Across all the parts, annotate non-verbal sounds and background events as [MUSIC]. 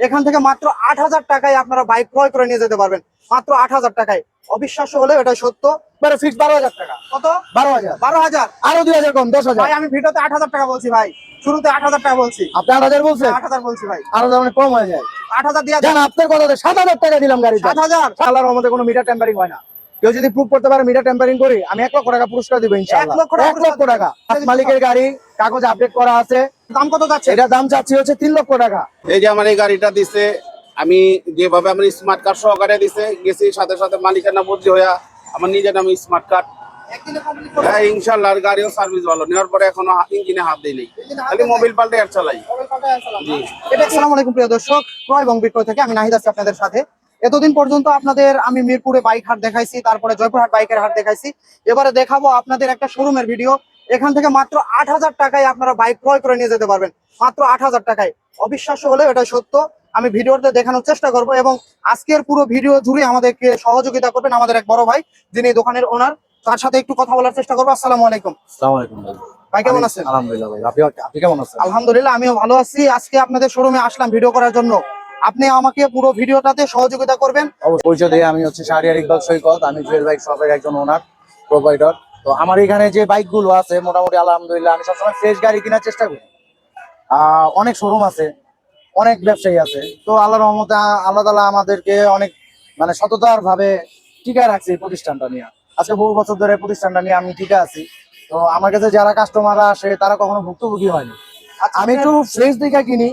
এখান থেকে মাত্র আট হাজার টাকায় আপনারা বাইক ক্রয় করে নিয়ে যেতে পারবেন। মাত্র আট হাজার টাকায়। অবিশ্বাস্য হলে এটা সত্য। এবারে ফিক্স বারো হাজার টাকা। কত? বারো হাজার। বারো হাজার? আরও দুই হাজার কম দশ হাজার। ভাই আমি ভিডিওতে আট হাজার টাকা বলছি ভাই। শুরুতে আট হাজার টাকা বলছি। আপনি আট হাজার বলছেন? আট হাজার বলছি ভাই। আরও দাম অনেক কম হয়ে যায়। আট হাজার দিয়ে জান আপনার কথা সাত হাজার টাকা দিলাম গাড়ি সাত হাজার? আল্লাহর রহমতে কোনো মিটার টেম্পারিং হয় না। কেউ যদি প্রুভ করতে পারে মিটার টেম্পারিং করি আমি এক লক্ষ টাকা পুরস্কার দিব ইনশাআল্লাহ। এক লক্ষ টাকা। মালিকের গাড়ি কাগজ আপডেট করা আছে। দাম কত যাচ্ছে? এটা দাম চাচ্ছি হচ্ছে তিন লক্ষ টাকা। এই যে আমার এই গাড়িটা দিছে আমি যেভাবে আমার স্মার্ট কার্ড সহকারে দিছে গেছি সাথে সাথে মালিকের নাম বদলি হইয়া আমার নিজের নামে স্মার্ট কার্ড হ্যাঁ ইনশাল্লাহ গাড়িও সার্ভিস ভালো। নেওয়ার পরে এখনও ইঞ্জিনে হাত দিই নেই। খালি মোবাইল পাল্টে আর চালাই। এটা আসসালামু আলাইকুম প্রিয় দর্শক। ক্রয় এবং বিক্রয় থেকে আমি নাহিদ আছি আপনাদের সাথে। এতদিন পর্যন্ত আপনাদের আমি মিরপুরে বাইক হাট দেখাইছি তারপরে জয়পুরহাট বাইকের হাট দেখাইছি। এবারে দেখাবো আপনাদের একটা শোরুমের ভিডিও এখান থেকে মাত্র আট হাজার টাকায় আপনারা বাইক ক্রয় করে নিয়ে যেতে পারবেন। মাত্র আট হাজার টাকায়। অবিশ্বাস্য হলে এটা সত্য। আমি ভিডিওতে দেখানোর চেষ্টা করব এবং আজকের পুরো ভিডিও জুড়ে আমাদেরকে সহযোগিতা করবেন আমাদের এক বড় ভাই যিনি দোকানের ওনার তার সাথে একটু কথা বলার চেষ্টা করব। আসসালামু আলাইকুম। আলাইকুম ভাই। ভাই কেমন আছেন? আলহামদুলিল্লাহ ভাই। আপনি কেমন আছেন? আলহামদুলিল্লাহ আমিও ভালো আছি। আজকে আপনাদের শোরুমে আসলাম ভিডিও করার জন্য। আপনি আমাকে পুরো ভিডিওটাতে সহযোগিতা করবেন। অবশ্যই। পরিচয় দিয়ে আমি হচ্ছে শাহরিয়ার ইকবাল সৈকত। আমি জুয়েল বাইক শপের একজন ওনার প্রোভাইডার তো আমার এখানে যে বাইকগুলো আছে, মোটামুটি আলহামদুলিল্লাহ আমি সবসময় ফ্রেশ গাড়ি কেনার চেষ্টা করি। অনেক শোরুম আছে, অনেক ব্যবসায়ী আছে। তো আল্লাহ রহমতে আল্লাহ তালা আমাদেরকে অনেক মানে সততার ভাবে টিকায় রাখছে এই প্রতিষ্ঠানটা নিয়ে। আজকে বহু বছর ধরে প্রতিষ্ঠানটা নিয়ে আমি টিকে আছি। তো আমার কাছে যারা কাস্টমাররা আসে, তারা কখনো ভুক্তভোগী হয়নি। আমি একটু ফ্রেশ দিকে কিনি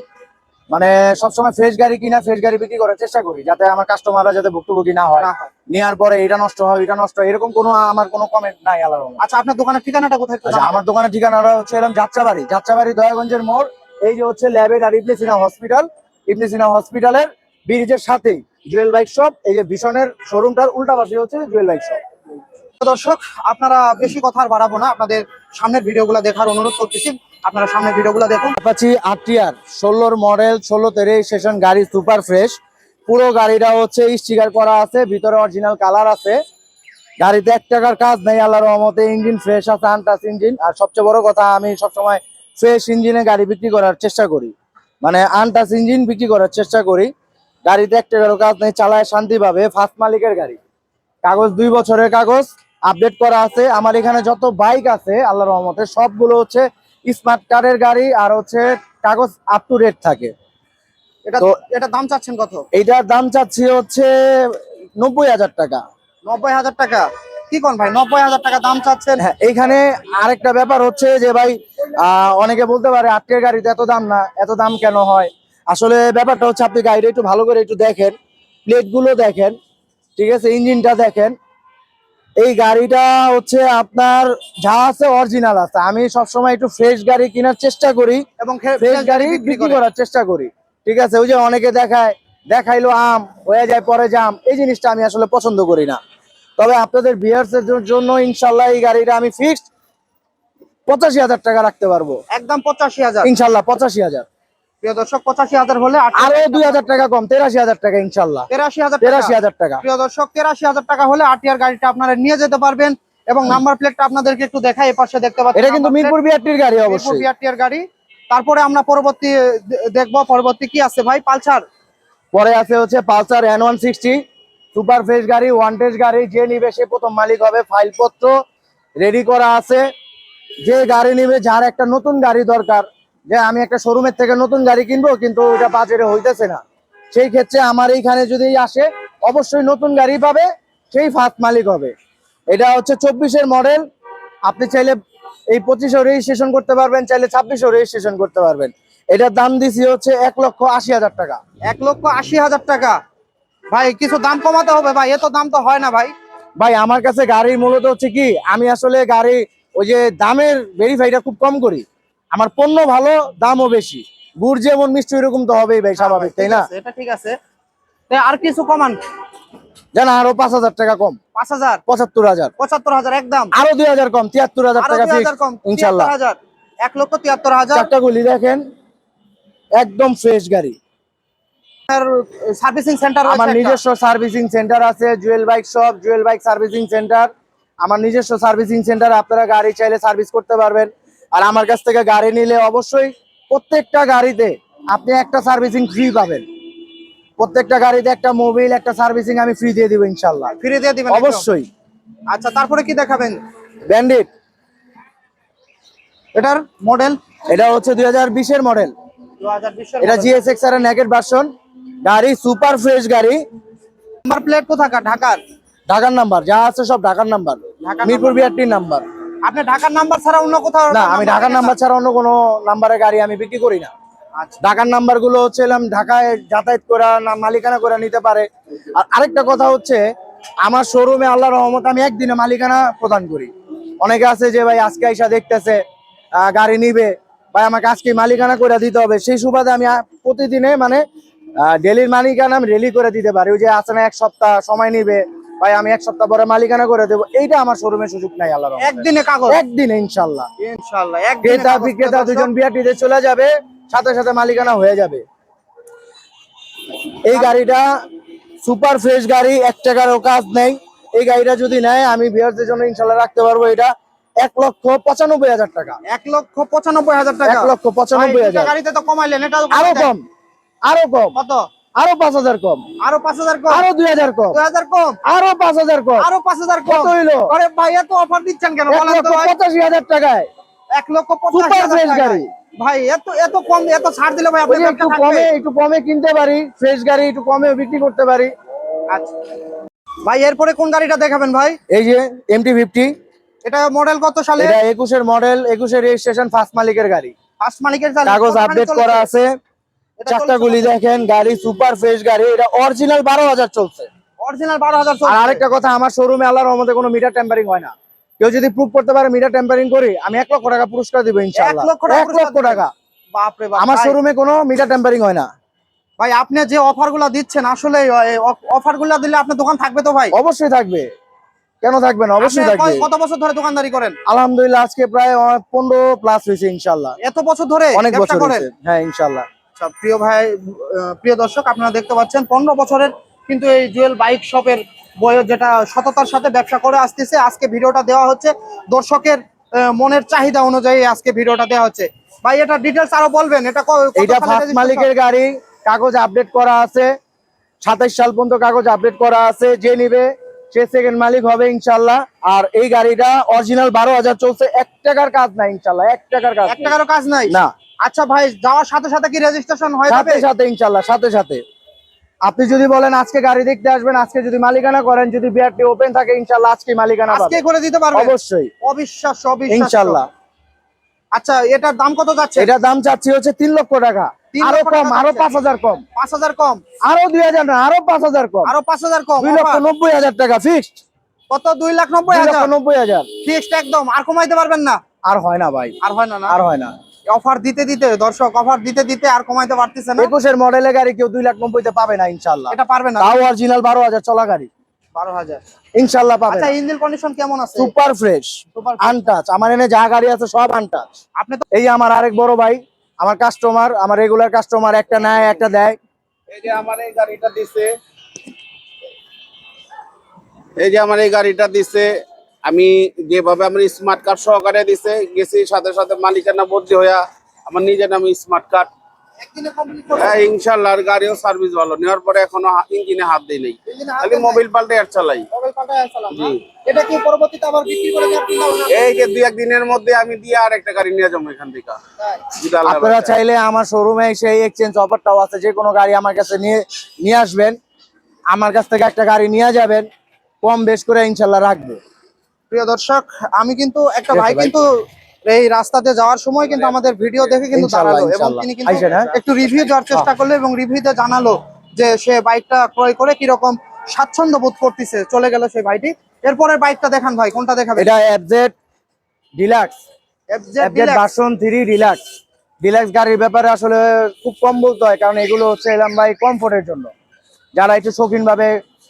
মানে সবসময় ফ্রেশ গাড়ি কিনা ফ্রেশ গাড়ি বিক্রি করার চেষ্টা করি যাতে আমার কাস্টমাররা যাতে ভুক্তভোগী না হয়। না নেওয়ার পরে এটা নষ্ট হয় এটা নষ্ট হয় এরকম কোনো আমার কোনো কমেন্ট নাই রহমতে। আচ্ছা আপনার দোকানের ঠিকানাটা কোথায় আচ্ছা আমার দোকানের ঠিকানাটা হচ্ছে এরকম যাত্রাবাড়ি যাত্রাবাড়ি দয়াগঞ্জের মোড় এই যে হচ্ছে ল্যাবের আর ইবনে সিনা হসপিটাল ইবনে সিনা হসপিটালের ব্রিজের সাথেই জুয়েল বাইক শপ এই যে ভীষণের শোরুমটার উল্টা পাশে হচ্ছে জুয়েল বাইক শপ দর্শক আপনারা বেশি কথা আর বাড়াবো না আপনাদের সামনের ভিডিওগুলো দেখার অনুরোধ করতেছি। আপনারা সামনে ভিডিওগুলো দেখুন। অ্যাপাচি আরটিআর ষোলোর মডেল, ষোলো ষোলোতে রেজিস্ট্রেশন গাড়ি সুপার ফ্রেশ। পুরো গাড়িটা হচ্ছে স্টিকার করা আছে, ভিতরে অরিজিনাল কালার আছে। গাড়িতে এক টাকার কাজ নেই, আল্লাহর রহমতে ইঞ্জিন ফ্রেশ আছে, আনটাস ইঞ্জিন। আর সবচেয়ে বড় কথা, আমি সবসময় ফ্রেশ ইঞ্জিনে গাড়ি বিক্রি করার চেষ্টা করি। মানে আনটাস ইঞ্জিন বিক্রি করার চেষ্টা করি। গাড়িতে এক টাকারও কাজ নেই, চালায় শান্তি পাবে ফার্স্ট মালিকের গাড়ি। কাগজ দুই বছরের কাগজ আপডেট করা আছে। আমার এখানে যত বাইক আছে, আল্লাহর রহমতে সবগুলো হচ্ছে স্মার্ট কার্ডের গাড়ি আর হচ্ছে কাগজ আপ টু ডেট থাকে। এটা তো- এটা দাম চাচ্ছেন কত? এইটার দাম চাচ্ছি হচ্ছে নব্বই হাজার টাকা। নব্বই হাজার টাকা। কি কোন ভাই নব্বই হাজার টাকা দাম চাচ্ছেন? হ্যাঁ এইখানে আরেকটা ব্যাপার হচ্ছে যে ভাই আহ, অনেকে বলতে পারে আজকের গাড়িতে এত দাম না এত দাম কেন হয়? আসলে ব্যাপারটা হচ্ছে আপনি গাড়িটা একটু ভালো করে একটু দেখেন প্লেটগুলো দেখেন ঠিক আছে ইঞ্জিনটা দেখেন এই গাড়িটা হচ্ছে আপনার যা আছে অরিজিনাল আছে। আমি সবসময় একটু ফ্রেশ গাড়ি কেনার চেষ্টা করি এবং ফ্রেশ গাড়ি বিক্রি করার চেষ্টা করি। ঠিক আছে? ওই যে অনেকে দেখায় দেখাইলো আম হয়ে যায় পরে জাম। এই জিনিসটা আমি আসলে পছন্দ করি না। তবে আপনাদের বিয়ার্স এর জন্য ইনশাল্লাহ এই গাড়িটা আমি ফিক্সড পঁচাশি হাজার টাকা রাখতে পারব। একদম পঁচাশি হাজার। ইনশাল্লাহ পঁচাশি হাজার। প্রিয় দর্শক পঁচাশি হাজার হলে আরও দুই হাজার টাকা কম তেরাশি হাজার টাকা ইনশাল্লাহ। তেরাশি হাজার তেরাশি হাজার টাকা। প্রিয় দর্শক তেরাশি হাজার টাকা হলে আটিয়ার গাড়িটা আপনারা নিয়ে যেতে পারবেন এবং নাম্বার প্লেটটা আপনাদেরকে একটু দেখাই এপাশে দেখতে পাচ্ছেন এটা কিন্তু মিরপুর বিআরটির গাড়ি অবশ্যই। গাড়ি। তারপরে আমরা পরবর্তী দেখব পরবর্তী কি আছে ভাই? পালসার। পরে আছে হচ্ছে Pulsar N one sixty super fresh গাড়ি ওয়ান টেজ গাড়ি যে নিবে সে প্রথম মালিক হবে ফাইলপত্র রেডি করা আছে। যে গাড়ি নিবে যার একটা নতুন গাড়ি দরকার যে আমি একটা শোরুমের থেকে নতুন গাড়ি কিনবো কিন্তু ওইটা বাজারে হইতেছে না। সেই ক্ষেত্রে আমার এইখানে যদি আসে অবশ্যই নতুন গাড়ি পাবে সেই ফার্স্ট মালিক হবে। এটা হচ্ছে চব্বিশের মডেল আপনি চাইলে এই পঁচিশেও রেজিস্ট্রেশন করতে পারবেন চাইলে ছাব্বিশেও রেজিস্ট্রেশন করতে পারবেন। এটার দাম দিছি হচ্ছে এক লক্ষ আশি হাজার টাকা। এক লক্ষ আশি হাজার টাকা? ভাই কিছু দাম কমাতে হবে ভাই এত দাম তো হয় না ভাই। ভাই আমার কাছে গাড়ির মূলত হচ্ছে কি আমি আসলে গাড়ি ওই যে দামের ভেরিফাইটা খুব কম করি। আমার পণ্য ভালো দামও বেশি। গুড় যেমন মিষ্টি এরকম তো হবেই ভাই স্বাভাবিক তাই না? এটা ঠিক আছে। আর কিছু কমান? জানা আরও পাঁচ হাজার টাকা কম। পাঁচ হাজার? পঁচাত্তর হাজার। পঁচাত্তর হাজার একদম। আরও দুই হাজার কম তিয়াত্তর হাজার টাকা কম ইনশাল্লাহ। এক লক্ষ তিয়াত্তর হাজার। চারটা গুলি দেখেন একদম ফ্রেশ গাড়ি। সার্ভিসিং সেন্টার আমার নিজস্ব সার্ভিসিং সেন্টার আছে Jewel bike shop Jewel bike servicing centre আমার নিজস্ব সার্ভিসিং সেন্টার আপনারা গাড়ি চাইলে সার্ভিস করতে পারবেন। আর আমার কাছ থেকে গাড়ি নিলে অবশ্যই প্রত্যেকটা গাড়িতে আপনি একটা সার্ভিসিং ফ্রি পাবেন। প্রত্যেকটা গাড়িতে একটা মোবিল একটা সার্ভিসিং আমি ফ্রি দিয়ে দিব ইনশাল্লাহ। ফ্রি দিয়ে দিবেন অবশ্যই। আচ্ছা তারপরে কি দেখাবেন? ব্যান্ডিট এটার মডেল এটা হচ্ছে দুই হাজার বিশের মডেল এটা জিএসএক্স এর নেকেট ভার্সন গাড়ি সুপার ফ্রেশ গাড়ি। নাম্বার প্লেট কোথাকার? ঢাকার? ঢাকার নাম্বার যা আছে সব ঢাকার নাম্বার মিরপুর বিআরটির নাম্বার আপনি ঢাকার নাম্বার ছাড়া অন্য কোথাও না আমি ঢাকার নাম্বার ছাড়া অন্য কোনো নাম্বারে গাড়ি আমি বিক্রি করি না। আচ্ছা। ঢাকার নাম্বারগুলো হচ্ছে ঢাকায় যাতায়াত করা না- মালিকানা করে নিতে পারে। আর আরেকটা কথা হচ্ছে আমার শোরুমে আল্লাহ রহমত আমি একদিনে মালিকানা প্রদান করি। অনেকে আছে যে ভাই আজকে আইসা দেখতেছে গাড়ি নিবে। ভাই আমাকে আজকে মালিকানা করে দিতে হবে। সেই সুবাদে আমি প্রতিদিনে মানে ডেলির মালিকানা আমি রেলি করে দিতে পারি। ওই যে আছে না এক সপ্তাহ সময় নিবে ভাই আমি এক সপ্তাহ পরে মালিকানা করে দেবো। এইটা আমার শোরুমে সুযোগ নাই আল্লাহ একদিনে কাগজ? একদিনে ইনশাল্লাহ। ক্রেতা বিক্রেতা দুজন। বিআরটিতে চলে যাবে সাথে সাথে মালিকানা হয়ে যাবে। এই গাড়িটা সুপার ফ্রেশ গাড়ি এক টাকারও কাজ নেই। এই গাড়িটা যদি নেয় আমি বিয়ারদের জন্য ইনশাল্লাহ রাখতে পারব এটা। এক লক্ষ পঁচানব্বই হাজার টাকা। এক লক্ষ পঁচানব্বই হাজার টাকা? এক লক্ষ পঁচানব্বই হাজার। গাড়িতে তো কমাইলেন এটা আরও কম আরও কম। কত? আরও পাঁচ হাজার কম। আরও পাঁচ হাজার কম। আরও দুই হাজার কম। দুই হাজার কম। আরও পাঁচ হাজার কম। আরও পাঁচ হাজার কম। হইল? আরে ভাই এত অফার দিচ্ছেন কেন? পঁচাশি হাজার টাকায়। এক লক্ষ পঁচাশি। গাড়ি। ভাই এত এত কম এত ছাড় দিলে ভাই ওই আপনার যে ব্যবসা একটু কমে একটু কমে কিনতে পারি ফ্রেশ গাড়ি একটু কমে বিক্রি করতে পারি। আচ্ছা। ভাই এরপরে কোন গাড়িটা দেখাবেন ভাই? এই যে এমটি ফিফটি এটা মডেল কত সালে এটা একুশের মডেল একুশের রেজিস্ট্রেশন ফার্স্ট মালিকের গাড়ি। ফার্স্ট মালিকের কাগজ আপডেট করা আছে। চারটা গুলি দেখেন গাড়ি সুপার ফ্রেশ গাড়ি এটা অরিজিনাল বারো হাজার চলছে। অরিজিনাল বারো হাজার আর আরেকটা কথা আমার শোরুমে আল্লাহর রহমতে কোনো মিটার টেম্পারিং হয় না। কেউ যদি প্রুভ করতে পারে মিটার টেম্পারিং করি আমি এক লক্ষ টাকা পুরস্কার দিব ইনশাআল্লাহ। এক লক্ষ টাকা বাপরে বাপ আমার শোরুমে কোনো মিটার টেম্পারিং হয় না। ভাই আপনি যে অফারগুলা দিচ্ছেন আসলে অফারগুলা দিলে আপনার দোকান থাকবে তো ভাই? অবশ্যই থাকবে। কেন থাকবে না? অবশ্যই থাকবে। কত বছর ধরে দোকানদারি করেন? আলহামদুলিল্লাহ আজকে প্রায় পনেরো প্লাস হয়েছে ইনশাল্লাহ এত বছর ধরে অনেক বছর হ্যাঁ ইনশাল্লাহ আচ্ছা প্রিয় ভাই প্রিয় দর্শক আপনারা দেখতে পাচ্ছেন পনেরো বছরের কিন্তু এই জুয়েল বাইক শপের বয়স যেটা সততার সাথে ব্যবসা করে আসতেছে। আজকে ভিডিওটা দেওয়া হচ্ছে দর্শকের মনের চাহিদা অনুযায়ী আজকে ভিডিওটা দেওয়া হচ্ছে। ভাই এটা ডিটেলস আরও বলবেন এটা এটা ফার্স্ট মালিকের গাড়ি কাগজ আপডেট করা আছে। সাতাইশ সাল পর্যন্ত কাগজ আপডেট করা আছে যে নিবে সে সেকেন্ড মালিক হবে ইনশাল্লাহ। আর এই গাড়িটা অরিজিনাল বারো হাজার চলছে এক টাকার কাজ নাই ইনশাল্লাহ এক টাকার কাজ এক। টাকারও কাজ নাই? না। আচ্ছা ভাই যাওয়ার সাথে সাথে কি রেজিস্ট্রেশন হয়ে সাথে সাথে ইনশাল্লাহ সাথে সাথে। আপনি যদি বলেন আজকে গাড়ি দেখতে আসবেন আজকে যদি মালিকানা করেন যদি বিআরটি ওপেন থাকে ইনশাল্লাহ আজকে মালিকানা আজকে করে দিতে পারবে অবশ্যই। অবিশ্বাস্য অবিশ্বাস্য। ইনশাল্লাহ। আচ্ছা এটার দাম কত যাচ্ছে? এটা দাম চাচ্ছি হচ্ছে তিন লক্ষ টাকা। আরও কম আরও যাচ্ছে। পাঁচ হাজার কম। পাঁচ হাজার কম। আরও দুই হাজার না আরও পাঁচ হাজার কম। আরও পাঁচ হাজার কম দুই লক্ষ offer। নব্বই হাজার টাকা ফিক্সড কত? দুই লাখ নব্বই দুই লক্ষ হাজার? নব্বই হাজার। ফিক্সড একদম। আর কমাইতে পারবেন না? আর হয় না ভাই। আর হয় না না? আর হয় না। অফার দিতে দিতে দর্শক অফার দিতে দিতে আর কমাইতে পারতেছে না। একুশের মডেলের গাড়ি কেউ দুই লাখ নব্বইতে পাবে না ইনশাল্লাহ এটা পারবে না। তাও অরিজিনাল বারো হাজার চলা গাড়ি। বারো হাজার। ইনশাল্লাহ পাবে। আচ্ছা ইঞ্জিন কন্ডিশন কেমন আছে? সুপার ফ্রেশ আনটাচ আমার এনে যা গাড়ি আছে সব আনটাচ আপনি তো এই আমার আরেক বড় ভাই আমার কাস্টমার আমার রেগুলার কাস্টমার একটা নেয় একটা দেয়। এই যে আমার এই গাড়িটা দিছে। এই যে আমার এই গাড়িটা দিছে। আমি যেভাবে আমার স্মার্ট কার্ড সহকারে দিছে গেছি সাথে সাথে মালিকানা বদলি হইয়া আমার নিজের নামে স্মার্ট কার্ড একদিনে হ্যাঁ ইনশাল্লাহ গাড়িও সার্ভিস ভালো। নেওয়ার পরে এখনও ইঞ্জিনে হাত দিই নেই। খালি মোবাইল পাল্টে আর চালাই। এটা কি পরবর্তীতে আবার বিক্রি করে না? এই যে দুই একদিনের মধ্যে আমি দিয়ে আর একটা গাড়ি নিয়ে যাব এখান থেকে। আপনারা চাইলে আমার শোরুমে সেই এক্সচেঞ্জ অফারটাও আছে যে কোনো গাড়ি আমার কাছে নিয়ে নিয়ে আসবেন। আমার কাছ থেকে একটা গাড়ি নিয়ে যাবেন কম বেশ করে ইনশাল্লাহ রাখব। প্রিয় দর্শক আমি কিন্তু একটা ভাই। কিন্তু এই রাস্তাতে যাওয়ার সময় কিন্তু আমাদের ভিডিও দেখে কিন্তু দাঁড়াল এবং তিনি কিন্তু হ্যাঁ? একটু রিভিউ দেওয়ার চেষ্টা করল এবং রিভিউতে জানালো যে সে বাইকটা ক্রয় করে কীরকম স্বাচ্ছন্দ্য বোধ করতেছে চলে গেল সেই ভাইটি। এরপরে বাইকটা দেখান ভাই কোনটা দেখাবেন? এটা FZ deluxe FZ. Version three deluxe deluxe গাড়ির ব্যাপারে আসলে খুব কম বলতে হয় কারণ এগুলো হচ্ছে এলাম ভাই কমফোর্টের জন্য। যারা একটু শৌখিন ভাবে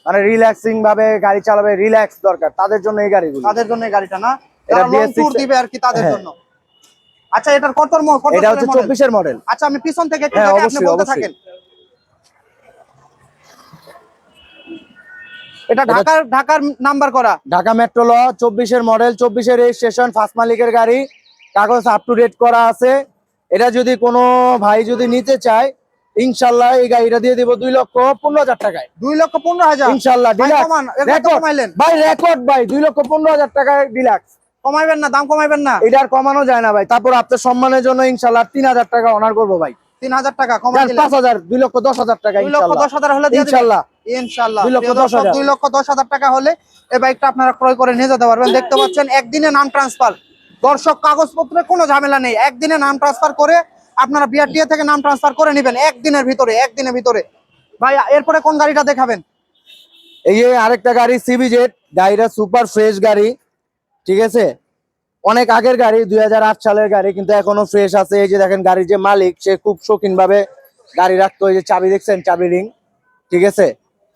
মানে রিল্যাক্সিং ভাবে গাড়ি চালাবে রিল্যাক্স দরকার তাদের জন্য এই গাড়িগুলো। তাদের জন্য এই গাড়িটা না? এটা লং BS6 ট্যুর দিবে আর কি তাদের হ্যাঁ। জন্য। আচ্ছা এটার কত কত এটা হচ্ছে সালের model? চব্বিশের মডেল আচ্ছা আমি পিছন থেকে একটু হ্যাঁ, দেখে আপনি বলতে থাকেন। এটা ঢাকার ঢাকার নাম্বার করা। ঢাকা মেট্রো ল চব্বিশের মডেল চব্বিশের রেজিস্ট্রেশন ফার্স্ট মালিকের গাড়ি কাগজ আপ টু ডেট করা আছে। এটা যদি কোনো ভাই যদি নিতে চায় ইনশাল্লাহ এই গাড়িটা দিয়ে দিব দুই লক্ষ পনেরো হাজার টাকায়। দুই লক্ষ পনেরো হাজার? ইনশাল্লাহ ভাই রেকর্ড ভাই রেকর্ড ভাই দুই লক্ষ পনেরো হাজার টাকায় ডিলাক্স কমাইবেন না দাম কমাইবেন না। এটা আর কমানো যায় না ভাই। তারপর আপনার সম্মানের জন্য ইনশাল্লাহ তিন হাজার টাকা অনার করব ভাই। তিন হাজার টাকা পাঁচ হাজার দুই লক্ষ দশ হাজার টাকা দুই লক্ষ দশ হাজার হলে ইনশাল্লাহ। ইনশাল্লাহ। দুই লক্ষ দর্শক, দুই লক্ষ দশ হাজার টাকা হলে এই বাইকটা আপনারা ক্রয় করে নিয়ে যেতে পারবেন। দেখতে পাচ্ছেন একদিনে নাম ট্রান্সফার দর্শক কাগজপত্রে কোনো ঝামেলা নেই। একদিনে নাম ট্রান্সফার করে আপনারা বিআরটিএ থেকে নাম ট্রান্সফার করে নেবেন, একদিনের ভিতরে একদিনের ভিতরে। ভাই, এরপরে কোন গাড়িটা দেখাবেন? এই আরেকটা গাড়ি সিবি জেড গাড়িটা সুপার ফ্রেশ গাড়ি, ঠিক আছে? অনেক আগের গাড়ি, দুই হাজার আট সালের গাড়ি, কিন্তু এখনও ফ্রেশ আছে। এই যে দেখেন গাড়ির যে মালিক, সে খুব শৌখিন ভাবে গাড়ি রাখতো। এই যে চাবি দেখছেন? চাবি রিং ঠিক আছে?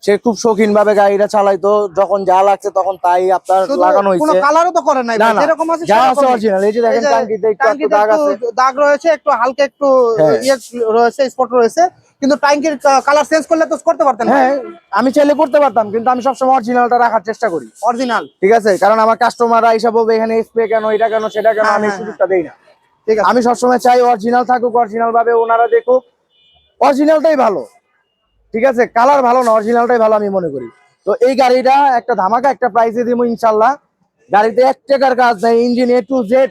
সে খুব শৌখিন ভাবে গাড়িটা চালাইতো যখন যা লাগছে তখন তাই আপনার লাগানো কোনো হয়েছে। কালারও তো করেন নাই ভাই, আছে যা আছে অরিজিনাল এই যে দেখেন টাঙ্কিতে একটু দাগ আছে। দাগ রয়েছে একটু হালকা একটু হ্যাঁ। ইয়ে রয়েছে স্পট রয়েছে কিন্তু ট্যাঙ্কির কালার চেঞ্জ করলে তো করতে পারতেন হ্যাঁ আমি চাইলে করতে পারতাম কিন্তু আমি সবসময় অরিজিনালটা রাখার চেষ্টা করি। অরিজিনাল ঠিক আছে কারণ আমার কাস্টমাররা এসে বলবে এখানে স্প্রে কেন এটা কেন সেটা কেন? হ্যাঁ, আমি হ্যাঁ, সুযোগটা দেই না। ঠিক আছে। আমি সবসময় চাই অরিজিনাল থাকুক অরিজিনাল ভাবে ওনারা দেখুক। অরিজিনালটাই ভালো। ঠিক আছে? কালার ভালো না অরিজিনালটাই ভালো আমি মনে করি। তো এই গাড়িটা একটা ধামাকা একটা প্রাইসে দিব ইনশাল্লাহ গাড়িতে এক টাকার কাজ নাই engine A to Z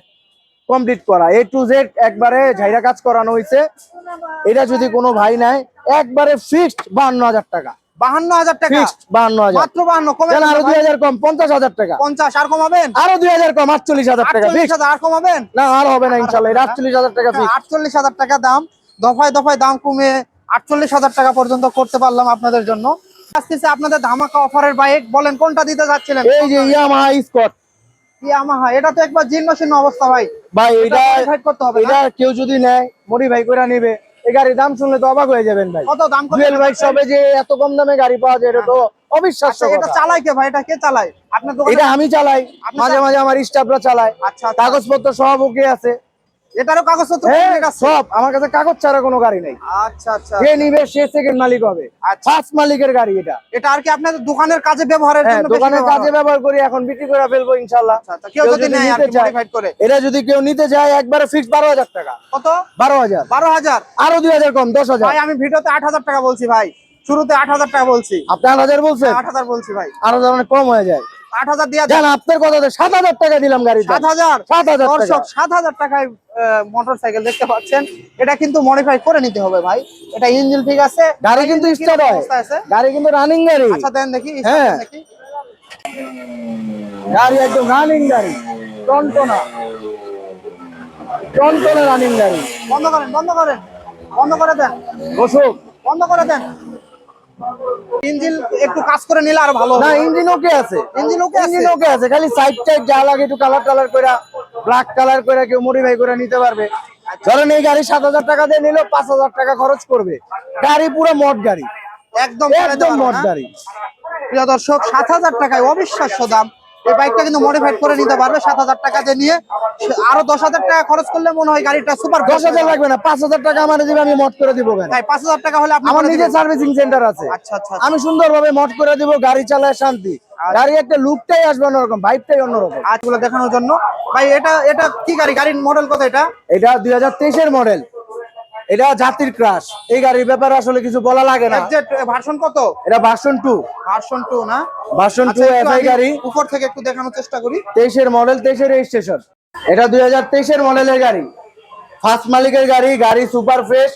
complete করা। এ টু জেড একবারে ঝাইরা কাজ করানো হয়েছে এটা যদি কোনো ভাই নাই একবারে ফিক্সড বাহান্ন হাজার টাকা। বাহান্ন হাজার টাকা? বাহান্ন হাজার। মাত্র বাহান্ন কমে আরও দুই হাজার কম পঞ্চাশ হাজার টাকা। পঞ্চাশ আর কমাবেন? আরও দুই হাজার কম আটচল্লিশ হাজার টাকা আর কমাবেন? না আর হবে না ইনশাল্লাহ আটচল্লিশ হাজার টাকা আটচল্লিশ হাজার টাকা দাম। দফায় দফায় দাম কমে আটচল্লিশ হাজার টাকা পর্যন্ত করতে পারলাম আপনাদের জন্য। আসতেছে আপনাদের ধামাকা অফারের বাইক। বলেন কোনটা দিতে যাচ্ছিলেন? এই যে ইয়ামাহা স্কট ইয়ামাহা এটা তো একবার জীর্ণ শীর্ণ অবস্থা ভাই। ভাই এটা করতে হবে এটা কেউ যদি নেয় মডিফাই করে নিবে। এই গাড়ির দাম শুনলে তো অবাক হয়ে যাবেন ভাই। কত দাম জুয়েল বাইক সবে যে এত কম দামে গাড়ি পাওয়া যায় এটা তো অবিশ্বাস্য আচ্ছা, এটা। চালায় কে ভাই? এটা কে চালায়? আপনার দোকানে এটা আমি চালাই। মাঝে মাঝে আমার স্টাফরা চালায়। আচ্ছা আচ্ছা। কাগজপত্র সব ওকে আছে। এটারও কাগজপত্র হ্যাঁ সব। আমার কাছে কাগজ ছাড়া কোনো গাড়ি নেই। আচ্ছা আচ্ছা যে নিবে সে সেকেন্ড মালিক হবে। আচ্ছা। ফার্স্ট মালিকের গাড়ি এটা। এটা আর কি আপনাদের দোকানের কাজে ব্যবহারের হ্যাঁ জন্য দোকানের কাজে ব্যবহার করি এখন বিক্রি করে ফেলব ইনশাল্লাহ আচ্ছা, আচ্ছা। কেউ যদি নেয় আর modified করে। এটা যদি কেউ নিতে চায় একবারে ফিক্স বারো হাজার টাকা। কত? বারো হাজার। বারো হাজার? আরও দুই হাজার কম দশ হাজার। ভাই আমি ভিডিওতে আট হাজার টাকা বলছি ভাই। শুরুতে আট হাজার টাকা বলছি। আপনি আট হাজার বলছেন? আট হাজার বলছি ভাই। হাজার অনেক কম হয়ে যায়। আট হাজার আপনার কথা সাত হাজার টাকা দিলাম গাড়ি সাত হাজার? সাত হাজার দর্শক সাত হাজার টাকায় মোটর সাইকেল দেখতে পাচ্ছেন। এটা কিন্তু মডিফাই করে নিতে হবে ভাই। এটা ইঞ্জিন ঠিক আছে। গাড়ি কিন্তু স্টার্ট হয়। গাড়ি কিন্তু রানিং গাড়ি। আচ্ছা দেন দেখি হ্যাঁ। গাড়ি একদম রানিং গাড়ি। টনটনা। টনটনা রানিং গাড়ি। বন্ধ করেন বন্ধ করেন। বন্ধ করে দেন। বসুক বন্ধ করে দেন। ইঞ্জিন একটু কাজ করে নিলে আরও ভালো না ইঞ্জিন ওকে আছে। ইঞ্জিন ওকে ইঞ্জিন ওকে আছে খালি সাইড টাইড যা লাগে একটু কালার টালার করে ব্ল্যাক কালার করে কেউ মডিফাই করে নিতে পারবে। ধরেন এই গাড়ি সাত হাজার টাকা দিয়ে নিলেও পাঁচ হাজার টাকা খরচ করবে। গাড়ি পুরো মট গাড়ি। একদম একদম মট মড গাড়ি। প্রিয় দর্শক সাত হাজার টাকায় অবিশ্বাস্য দাম। এই বাইকটা কিন্তু মডিফাইড করে নিতে পারবে সাত হাজার টাকা দিয়ে নিয়ে। আরও দশ হাজার টাকা খরচ করলে মনে হয় গাড়িটা সুপার দশ হাজার লাগবে না পাঁচ হাজার টাকা আমার দিবে আমি মড করে দিব পাঁচ হাজার টাকা হলে আমার নিজের সার্ভিসিং সেন্টার আছে। আচ্ছা আচ্ছা আমি সুন্দরভাবে মড করে দিব গাড়ি চালায় শান্তি। গাড়ি একটা লুকটাই আসবে অন্যরকম ভাইবটাই অন্যরকম। আজগুলো দেখানোর জন্য। ভাই এটা এটা কি গাড়ি? গাড়ির মডেল কত এটা? এটা দুই হাজার তেইশের মডেল এটা জাতির ক্রাশ এই গাড়ির ব্যাপারে আসলে কিছু বলা লাগে না। ভার্সন কত? এটা ভার্সন টু ভার্সন টু না? ভার্সন টু এফআই গাড়ি। উপর থেকে একটু দেখানোর চেষ্টা করি। তেইশের মডেল তেইশের রেজিস্ট্রেশন এটা দুই হাজার তেইশের মডেলের গাড়ি। ফার্স্ট মালিকের গাড়ি গাড়ি সুপার ফ্রেশ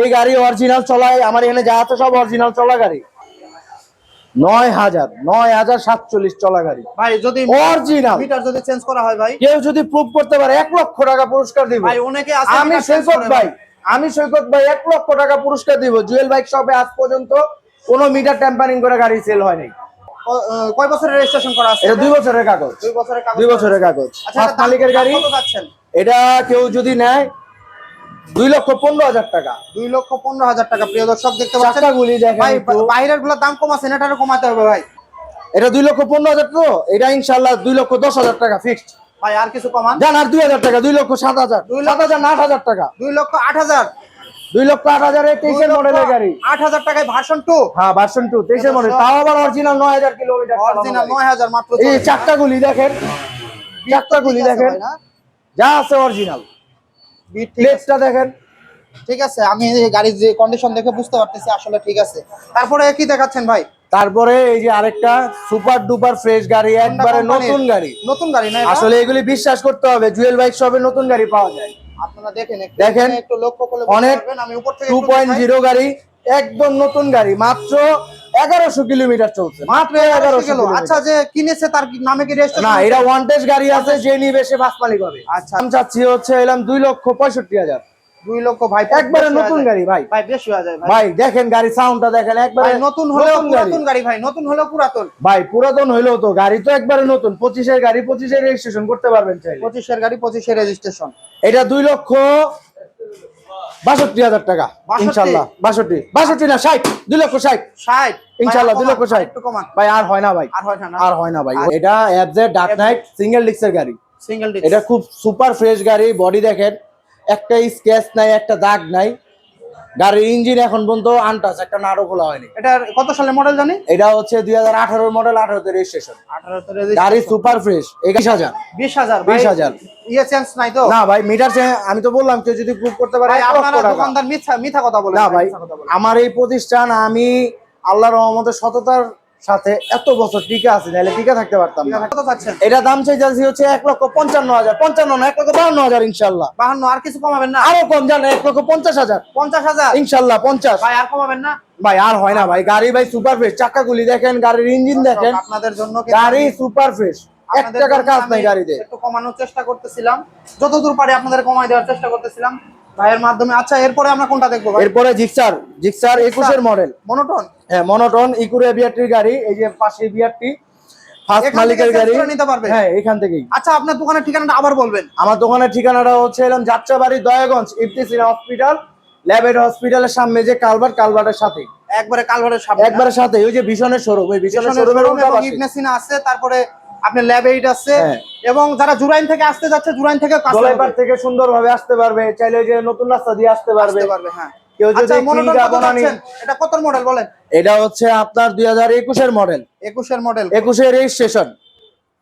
এই গাড়ি অরিজিনাল চলায় আমার এখানে যা আছে সব অরিজিনাল চলা গাড়ি। নয় হাজার নয় হাজার সাতচল্লিশ চলা গাড়ি। ভাই যদি অরিজিনাল মিটার যদি চেঞ্জ করা হয় ভাই। কেউ যদি প্রুভ করতে পারে এক লক্ষ টাকা পুরস্কার দিব। ভাই অনেকে আছে আমি change ভাই। আমি সৈকত ভাই এক লক্ষ টাকা পুরস্কার দিব। জুয়েল বাইক শপে আজ পর্যন্ত কোনো মিটার টেম্পারিং করে গাড়ি সেল হয়নি। কয় বছরের রেজিস্ট্রেশন করা আছে? এটা দুই বছরের কাগজ। দুই বছরের কাগজ। দুই বছরের কাগজ। আচ্ছা ফার্স্ট মালিকের গাড়ি। এটা কেউ যদি নেয় দুই লক্ষ পনেরো হাজার টাকা। দুই লক্ষ পনেরো হাজার টাকা প্রিয় দর্শক দেখতে পাচ্ছেন? গুলি দেখেন ভাই একটু। বাইরেরগুলো দাম কম আছে না এটারও কমাতে হবে ভাই। এটা দুই লক্ষ পনেরো হাজার তো? এটা ইনশাল্লাহ দুই লক্ষ দশ হাজার টাকা ফিক্সড ভাই আর কিছু কমান? জান আর দুই হাজার টাকা দুই লক্ষ সাত হাজার। দুই সাত হাজার আট হাজার টাকা। দুই লক্ষ আট হাজার। দুই লক্ষ আট হাজারের তেইশের মডেলের গাড়ি। আট হাজার টাকায় ভার্সন টু হ্যাঁ ভার্সন টু তেইশের মডেল তাও আবার অরিজিনাল নয় হাজার কিলোমিটার অরিজিনাল নয় হাজার মাত্র এই চারটা গুলি দেখেন। চারটা গুলি দেখেন। যা আছে অরিজিনাল। প্লেটটা দেখেন। ঠিক আছে আমি গাড়ির যে কন্ডিশন দেখে বুঝতে পারতেছি আসলে ঠিক আছে। তারপরে কি দেখাচ্ছেন ভাই? তারপরে এই যে আরেকটা সুপার ডুপার ফ্রেশ গাড়ি একবারে নতুন গাড়ি। নতুন গাড়ি না আসলে এগুলি বিশ্বাস করতে হবে জুয়েল বাইক শপে নতুন গাড়ি পাওয়া যায়। আপনারা দেখেন একটু দেখেন, একটু লক্ষ্য করলে অনেক আমি উপর থেকে টু একটু পয়েন্ট দেখাই। জিরো গাড়ি একদম নতুন গাড়ি মাত্র এগারোশো কিলোমিটার চলছে মাত্র এগারোশো আচ্ছা যে কিনেছে তার নামে কি না এটা ওয়ান টেস্ট গাড়ি আছে যে নিবে সে বাস মালিক হবে। আচ্ছা। আমি চাচ্ছি হচ্ছে এলাম দুই লক্ষ পঁয়ষট্টি হাজার। দুই লক্ষ ভাই একবারে নতুন। গাড়ি ভাই। ভাই বেশি হয়ে যায় ভাই। দেখেন গাড়ি সাউন্ডটা দেখেন একবারে নতুন হলেও নতুন গাড়ি। পুরাতন গাড়ি ভাই নতুন হলেও পুরাতন। ভাই পুরাতন হইলেও তো গাড়ি তো একবারে নতুন পঁচিশের গাড়ি পঁচিশের রেজিস্ট্রেশন করতে পারবেন পঁচিশের গাড়ি পঁচিশের রেজিস্ট্রেশন এটা দুই লক্ষ বাষট্টি হাজার টাকা ইনশাল্লাহ। বাষট্টি। বাষট্টি না ষাট। দুই লক্ষ ষাট। ষাট। ইনশাল্লাহ দুই লক্ষ ষাট। ভাই আর হয় না ভাই। আর হয় না ভাই। এটা অ্যাবজেট ডার্ক নাইট সিঙ্গেল ডিক্সের গাড়ি। সিঙ্গেল এটা খুব সুপার ফ্রেশ গাড়ি বডি দেখেন। একটা স্কেচ নাই একটা দাগ নাই। গাড়ির ইঞ্জিন এখন পর্যন্ত আনটাচ একটা নাড়ও খোলা হয়নি। এটা কত সালে মডেল জানি? এটা হচ্ছে দুই হাজার আঠারো মডেল আঠারোতে রেজিস্ট্রেশন আঠারো গাড়ি সুপার ফ্রেশ একুশ হাজার। বিশ হাজার বিশ হাজার। ইয়ে চেঞ্জ নাই তো? না ভাই মিটার আমি তো বললাম কেউ যদি প্রুভ করতে পারে। দোকানদার মিথ্যা মিথ্যা কথা না ভাই। আমার এই প্রতিষ্ঠান আমি আল্লাহর রহমতের সততার সাথে এত বছর টিকে আছি নাহলে টিকে থাকতে পারতাম না। এটা দাম চাইতেছি হচ্ছে এক লক্ষ পঞ্চান্ন হাজার। পঞ্চান্ন না এক লক্ষ বাহান্ন হাজার ইনশাল্লাহ। বাহান্ন আর কিছু কমাবেন না? আরও কম জানে এক লক্ষ পঞ্চাশ হাজার। পঞ্চাশ হাজার? ইনশাল্লাহ পঞ্চাশ। ভাই আর কমাবেন না? ভাই আর হয় না ভাই গাড়ি ভাই সুপার ফ্রেশ চাকাগুলি দেখেন গাড়ির ইঞ্জিন দেখেন। আপনাদের জন্য গাড়ি সুপার ফ্রেশ এক টাকার কাজ নাই গাড়িতে। একটু কমানোর চেষ্টা করতেছিলাম। যতদূর পারি আপনাদের কমাই দেওয়ার চেষ্টা করতেছিলাম। ভাইয়ের মাধ্যমে। আচ্ছা এরপরে আমরা কোনটা দেখব এরপরে জিক্সার জিক্সার একুশের মডেল মনোটন হ্যাঁ মনোটন ইকুরে বিআরটির গাড়ি এই যে পাশে বিআরটি ফার্স্ট মালিকের গাড়ি। নিতে পারবে? হ্যাঁ এখান থেকেই। আচ্ছা আপনার দোকানের ঠিকানাটা আবার বলবেন। আমার দোকানের ঠিকানাটা হচ্ছে এলাম যাত্রাবাড়ি দয়াগঞ্জ ইফতিসিনা হসপিটাল হসপিটালের সামনে যে কালভার্ট কালভার্টের সাথে। একবারে কালভারের সামনে একবারে সাথে ওই যে ভীষণের শোরুম ওই ভীষণের শোরুমের উল্টা পাশে আছে তারপরে আপনার ল্যাব এইট আছে হ্যাঁ। এবং যারা জুরাইন থেকে আসতে যাচ্ছে জুরাইন থেকে কাছে দোলাইপাড় থেকে সুন্দরভাবে আসতে পারবে চাইলে যে নতুন রাস্তা দিয়ে আসতে পারবে। পারবে হ্যাঁ। কেউ যদি আচ্ছা? এটা কত মডেল বলেন? এটা হচ্ছে আপনার দুই হাজার একুশের মডেল একুশের মডেল রেজিস্ট্রেশন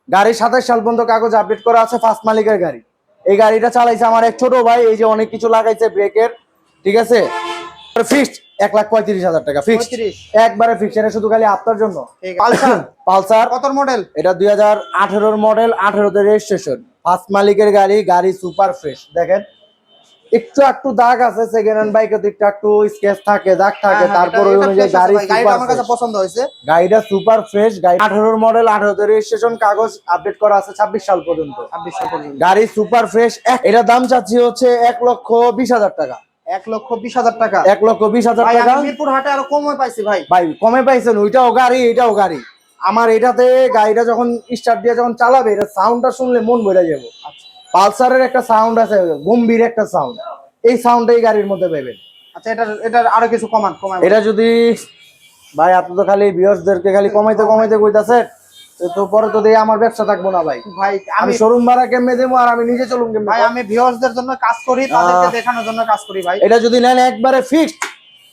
গাড়ি সাল পর্যন্ত কাগজ আপডেট করা আছে ফার্স্ট মালিকের গাড়ি। এই গাড়িটা চালাইছে আমার এক ছোট ভাই এই যে অনেক কিছু লাগাইছে ব্রেকের ঠিক আছে? ফিক্সড এক লাখ পঁয়ত্রিশ হাজার টাকা ফিক্সড 35 একবারে ফিক্সড এটা শুধু খালি আপনার জন্য। পালসার। পালসার। কত মডেল এটা দুই হাজার আঠেরোর মডেল আঠেরোতে রেজিস্ট্রেশন ফার্স্ট মালিকের গাড়ি গাড়ি সুপার ফ্রেশ দেখেন। একটু একটু দাগ আছে সেকেন্ড হ্যান্ড বাইকে একটু একটু স্কেচ থাকে দাগ থাকে তারপর ওই অনুযায়ী গাড়ি গাড়িটা সুপার আমার কাছে পছন্দ হয়েছে। গাড়িটা সুপার ফ্রেশ গাড়ি আঠারোর মডেল আঠারোতে রেজিস্ট্রেশন কাগজ আপডেট করা আছে ছাব্বিশ সাল পর্যন্ত। ছাব্বিশ সাল পর্যন্ত। গাড়ি সুপার ফ্রেশ এটা দাম চাচ্ছি হচ্ছে এক লক্ষ বিশ হাজার টাকা। এক লক্ষ বিশ হাজার টাকা। এক লক্ষ বিশ হাজার ভাই টাকা? মিরপুর হাটে আরও কমে পাইছি ভাই। ভাই কমে পাইছেন ওইটাও গাড়ি এটাও গাড়ি। আমার এটাতে গাড়িটা যখন স্টার্ট দিয়ে যখন চালাবে এটা সাউন্ডটা শুনলে মন ভরে যাব। পালসারের একটা সাউন্ড আছে গম্ভীর একটা সাউন্ড এই সাউন্ড এই গাড়ির মধ্যে পাবেন। আচ্ছা এটা এটার আরও কিছু কমান এটা যদি ভাই আপনি তো খালি ভিউয়ার্সদেরকে খালি কমাইতে কমাইতে কইতাছেন তো পরে তো দিয়ে আমার ব্যবসা থাকব না ভাই। ভাই আমি শোরুম ভাড়া কেমনে দেবো আর আমি নিজে চলুম কেমনে? ভাই আমি ভিউয়ার্সদের জন্য কাজ করি তাদেরকে দেখানোর জন্য কাজ করি ভাই। এটা যদি নেন একবারে ফিক্সড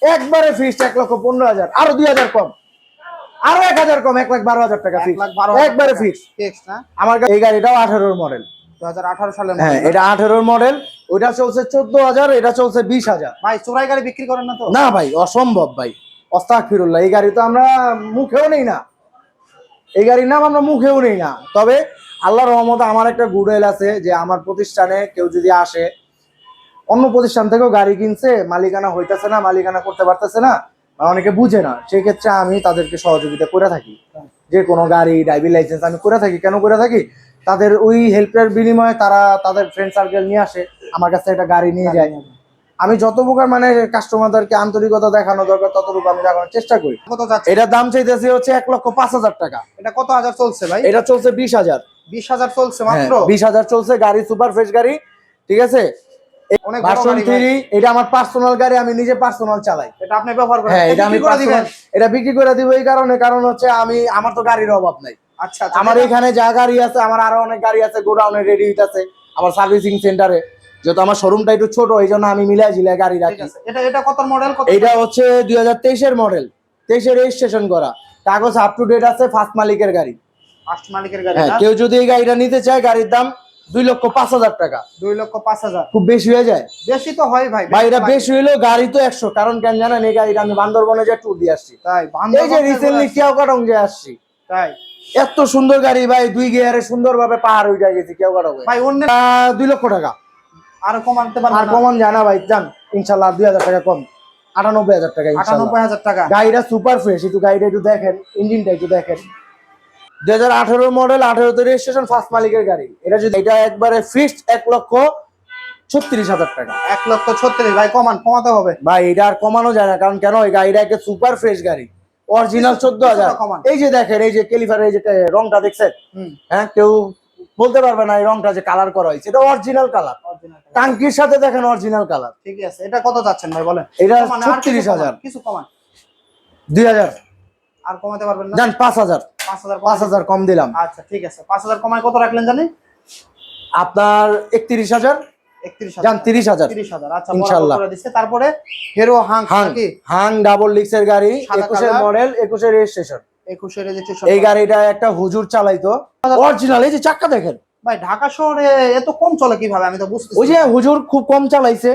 একবারে ফিক্সড এক লক্ষ পনেরো হাজার আরও দুই হাজার কম। আরও এক হাজার কম এক লাখ বারো হাজার টাকা একবারে ফিক্সড ফিক্স না আমার এই গাড়িটাও আঠারোর মডেল দু হাজার আঠারো সালের হ্যাঁ। এটা আঠারোর মডেল ওইটা চলছে চোদ্দ হাজার এটা চলছে বিশ হাজার। ভাই চোরাই গাড়ি বিক্রি করেন না তো? না ভাই অসম্ভব ভাই। অস্তাক ফিরুল্লাহ এই গাড়ি তো আমরা মুখেও নেই না। এই গাড়ির নাম আমরা মুখেও নেই না। তবে আল্লাহ রহমত আমার একটা গুডেল আছে যে আমার প্রতিষ্ঠানে কেউ যদি আসে, অন্য প্রতিষ্ঠান থেকেও গাড়ি কিনছে, মালিকানা হইতেছে না, মালিকানা করতে পারতেছে না অনেকে বুঝে না। সেই ক্ষেত্রে আমি তাদেরকে সহযোগিতা করে থাকি। যে কোনো গাড়ি ড্রাইভিং লাইসেন্স আমি করে থাকি। কেন করে থাকি? তাদের ওই হেল্পের বিনিময়ে তারা, তাদের ফ্রেন্ড সার্কেল নিয়ে আসে, আমার কাছে একটা গাড়ি নিয়ে যায়। আমি যত প্রকার মানে কাস্টমারদেরকে আন্তরিকতা দেখানো দরকার ততটুকু আমি দেখানোর চেষ্টা করি। কত যাচ্ছে? এটার দাম চাইতেছি হচ্ছে এক লক্ষ পাঁচ হাজার টাকা। এটা কত হাজার চলছে ভাই? এটা চলছে বিশ হাজার। বিশ হাজার চলছে হ্যাঁ, মাত্র? বিশ হাজার চলছে গাড়ি সুপার ফ্রেশ গাড়ি ঠিক আছে? এটা আমার পার্সোনাল গাড়ি আমি নিজে পার্সোনাল চালাই। এটা আপনি ব্যবহার করেন। হ্যাঁ এটা আমি বিক্রি করে এটা বিক্রি করে দিব এই কারণে কারণ হচ্ছে আমি আমার তো গাড়ির অভাব নাই। আচ্ছা আচ্ছা। আমার এখানে যা গাড়ি আছে আমার আরও অনেক গাড়ি আছে গোডাউনে রেডি আছে আমার সার্ভিসিং সেন্টারে যেহেতু আমার শোরুমটা একটু ছোট এই জন্য আমি মিলাই ঝিলাই গাড়ি রাখি। এটা এটা কত মডেল এইটা হচ্ছে দুই হাজার তেইশের মডেল তেইশের রেজিস্ট্রেশন করা। কাগজ আপ টু ডেট আছে ফার্স্ট মালিকের গাড়ি। ফার্স্ট মালিকের গাড়ি হ্যাঁ কেউ যদি এই গাড়িটা নিতে চায় গাড়ির দাম দুই লক্ষ পাঁচ হাজার টাকা। দুই লক্ষ পাঁচ হাজার। খুব বেশি হয়ে যায়। বেশি তো হয় ভাই ভাই এটা বেশি হইলেও গাড়ি তো একশো। কারণ কেন জানেন এই গাড়িটা আমি বান্দরবনে যে ট্যুর দিয়ে আসছি। তাই এই যে রিসেন্টলি কেওকাটং যে আসছি। তাই। এত সুন্দর গাড়ি ভাই দুই গিয়ারে সুন্দর ভাবে পাহাড় উঠে গেছি কেওকাটং ভাই অন্য দুই লক্ষ টাকা। আরও কমাতে আর পারবেন না? কমন জানা ভাই জান দুই হাজার টাকা কম। আটানব্বই হাজার টাকা ইনশাল্লাহ। আটানব্বই হাজার টাকা। গাড়িটা সুপার ফ্রেশ একটু গাড়িটা একটু দেখেন ইঞ্জিনটা একটু দেখেন। দুই হাজার আঠারো মডেল আঠারোতে রেজিস্ট্রেশন ফার্স্ট মালিকের গাড়ি। এটা যদি এটা একবারে ফিক্সড এক লক্ষ ছত্রিশ হাজার টাকা। এক লক্ষ ছত্রিশ ভাই কমান কমাতে হবে। ভাই এটা আর কমানো যায় না কারণ কেন? এই গাড়িটা একটা সুপার ফ্রেশ গাড়ি। অরিজিনাল চোদ্দ হাজার। এই যে দেখেন এই যে কেলিফারের এই যে রংটা দেখছেন? হ্যাঁ কেউ বলতে পারবে না এই রংটা যে কালার করা হয়েছে। এটা অরিজিনাল কালার টাঙ্কির সাথে দেখেন অরিজিনাল কালার ঠিক আছে এটা কত যাচ্ছেন ভাই বলেন? এটা ছত্রিশ হাজার। কিছু কমান। দুই হাজার। আর কমাতে পারবেন না? যান পাঁচ হাজার। পাঁচ হাজার কম দিলাম। আচ্ছা ঠিক আছে। পাঁচ হাজার কমায় কত রাখলেন জানি? আপনার একত্রিশ হাজার। আচ্ছা তারপরে হিরো হাং হাং ডাবল ডিক্সের গাড়ি একুশের মডেল একুশের রেজিস্ট্রেশন এই গাড়িটা একটা হুজুর চালাইতো। অরিজিনাল এই যে চাক্কা দেখেন। ভাই ঢাকা শহরে এত কম চলে কীভাবে? আমি তো বুঝতে ওই যে হুজুর খুব কম চালাইছে।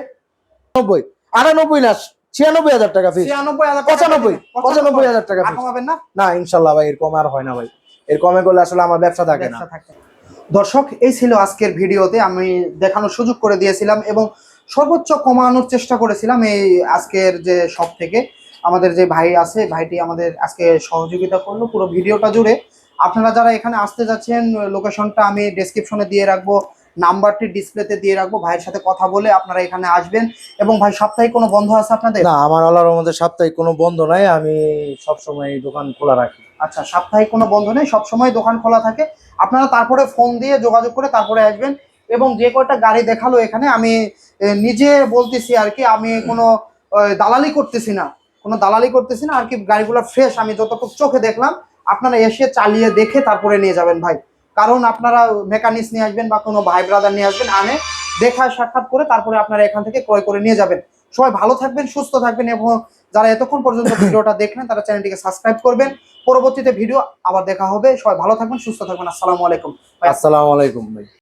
নব্বই আটানব্বই না ছিয়ানব্বই হাজার টাকা ফিস পঁচানব্বই পঁচানব্বই হাজার টাকা ফিস কমাবেন না? না ইনশাল্লাহ ভাই এর কম আর হয় না ভাই। এর কমে করলে আসলে আমার ব্যবসা থাকে না। দর্শক এই ছিল আজকের ভিডিওতে। আমি দেখানোর সুযোগ করে দিয়েছিলাম এবং সর্বোচ্চ কমানোর চেষ্টা করেছিলাম এই আজকের যে সব থেকে আমাদের যে ভাই আছে ভাইটি আমাদের আজকে সহযোগিতা করল পুরো ভিডিওটা জুড়ে। আপনারা যারা এখানে আসতে যাচ্ছেন লোকেশনটা আমি ডেসক্রিপশনে দিয়ে রাখব নাম্বারটি ডিসপ্লেতে দিয়ে রাখব ভাইয়ের সাথে কথা বলে আপনারা এখানে আসবেন। এবং ভাই সাপ্তাহিক কোনো বন্ধ আছে আপনাদের? না আমার আল্লাহর মধ্যে সাপ্তাহিক কোনো বন্ধ নাই আমি সবসময় দোকান খোলা রাখি। আচ্ছা সাপ্তাহিক কোনো বন্ধ নেই সবসময় দোকান খোলা থাকে। আপনারা তারপরে ফোন দিয়ে যোগাযোগ করে তারপরে আসবেন। এবং যে কয়টা গাড়ি দেখাল এখানে আমি নিজে বলতেছি আর কি আমি কোনো দালালি করতেছি না। কোনো দালালি করতেছি না আর কি গাড়িগুলো ফ্রেশ আমি যতটুকু চোখে দেখলাম আপনারা এসে চালিয়ে দেখে তারপরে নিয়ে যাবেন ভাই। কারণ আপনারা মেকানিক্স নিয়ে আসবেন বা কোনো ভাই ব্রাদার নিয়ে আসবেন আনে দেখা সাক্ষাৎ করে তারপরে আপনারা এখান থেকে ক্রয় করে নিয়ে যাবেন। সবাই ভালো থাকবেন সুস্থ থাকবেন এবং যারা এতক্ষণ পর্যন্ত [COUGHS] ভিডিওটা দেখলেন তারা চ্যানেলটিকে সাবস্ক্রাইব করবেন। পরবর্তীতে ভিডিও আবার দেখা হবে। সবাই ভালো থাকবেন সুস্থ থাকবেন। আসসালামু আলাইকুম। আসসালামু আলাইকুম ভাই।